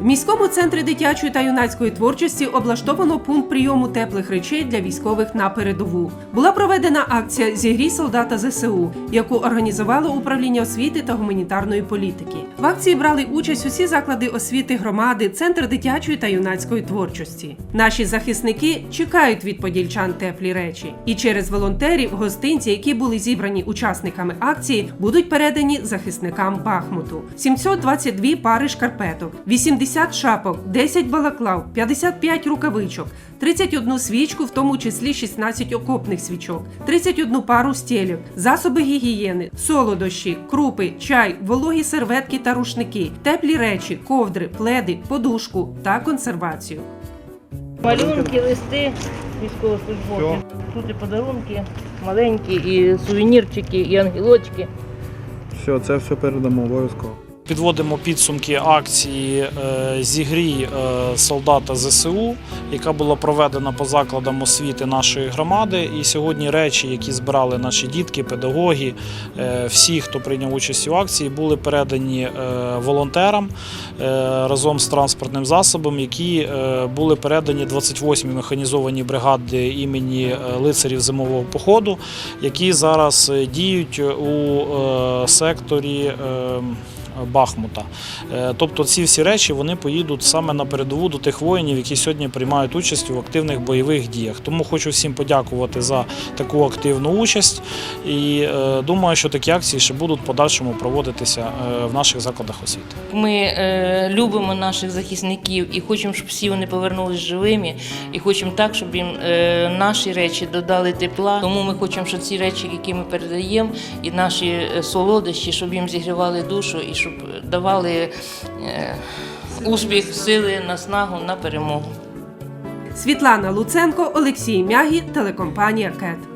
В міському центрі дитячої та юнацької творчості облаштовано пункт прийому теплих речей для військових на передову. Була проведена акція Зігрій солдата ЗСУ, яку організувало управління освіти та гуманітарної політики. В акції брали участь усі заклади освіти громади, центр дитячої та юнацької творчості. Наші захисники чекають від подільчан теплі речі, і через волонтерів гостинці, які були зібрані учасниками акції, будуть передані захисникам Бахмуту. 722 пари шкарпеток, 80 шапок, 10 балаклав, 55 рукавичок, 31 свічку, в тому числі 16 окопних свічок, 31 пару стелюк, засоби гігієни, солодощі, крупи, чай, вологі серветки та рушники, теплі речі, ковдри, пледи, подушку та консервацію. Малюнки, листи військовослужбовців. Тут і подарунки маленькі, і сувенірчики, і ангелочки. Все, це все передамо обов'язково. Підводимо підсумки акції е, зігрій е, солдата ЗСУ, яка була проведена по закладам освіти нашої громади. І сьогодні речі, які збирали наші дітки, педагоги, е, всі, хто прийняв участь у акції, були передані волонтерам разом з транспортним засобом, які були передані 28-й механізованій бригаді імені е, лицарів зимового походу, які зараз діють у секторі. Бахмута. Е, Тобто ці всі речі вони поїдуть саме на передову до тих воїнів, які сьогодні приймають участь у активних бойових діях. Тому хочу всім подякувати за таку активну участь і е, думаю, що такі акції ще будуть в подальшому проводитися е, в наших закладах освіти. Ми любимо наших захисників і хочемо, щоб всі вони повернулись живими, і хочемо так, щоб їм наші речі додали тепла. Тому ми хочемо, щоб ці речі, які ми передаємо, і наші солодощі, щоб їм зігрівали душу і щоб давали е, успіх, сили, наснагу на перемогу. Світлана Луценко, Олексій Мягі, телекомпанія КЕТ.